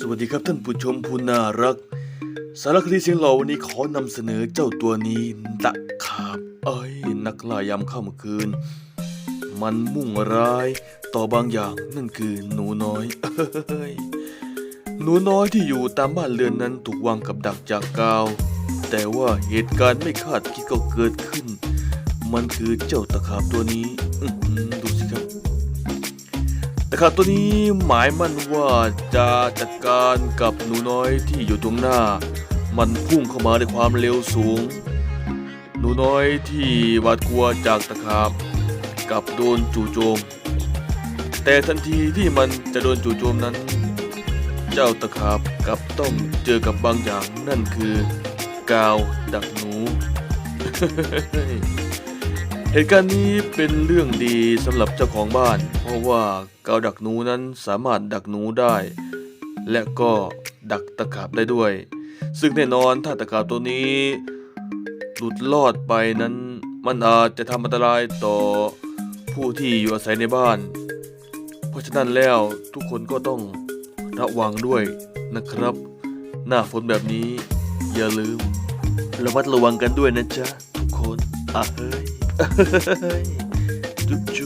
สวัสดีครับท่านผู้ชมผู้น่ารัก สารคดีเสียงหล่อวันนี้ขอนำเสนอเจ้าตัวนี้ตะขาบเอ้ยนักล่ายามค่ำคืน มันมุ่งร้ายต่อบางอย่างนั่นคือหนูน้อยเอ้ยหนูน้อยที่อยู่ตามบ้านเรือนนั้นถูกวางกับดักจากกาว แต่ว่าเหตุการณ์ไม่คาดคิดก็เกิดขึ้น มันคือเจ้าตะขาบตัวนี้ดูสิครับ ตะขาบตัวนี้หมายมั่นว่าจะจัดการกับหนูน้อยที่อยู่ตรงหน้า มันพุ่งเข้ามาด้วยความเร็วสูง หนูน้อยที่หวาดกลัวจากตะขาบกับโดนจู่โจม แต่ทันทีที่มันจะโดนจู่โจมนั้น เจ้าตะขาบกับต้องเจอกับบางอย่างนั่นคือกาวดักหนู เหตุการณ์นี้เป็นเรื่องดีสำหรับเจ้าของบ้าน เพราะว่ากาวดักหนูนั้นสามารถดักหนูได้ และก็ดักตะขาบได้ด้วย ซึ่งแน่นอนถ้าตะขาบตัวนี้ หลุดลอดไปนั้น มันอาจจะทำอันตรายต่อผู้ที่อยู่อาศัยในบ้าน เพราะฉะนั้นแล้วทุกคนก็ต้องระวังด้วยนะครับ หน้าฝนแบบนี้ อย่าลืมระมัดระวังกันด้วยนะจ๊ะทุกคนอะเฮ้ย จุ๊บจุ๊บ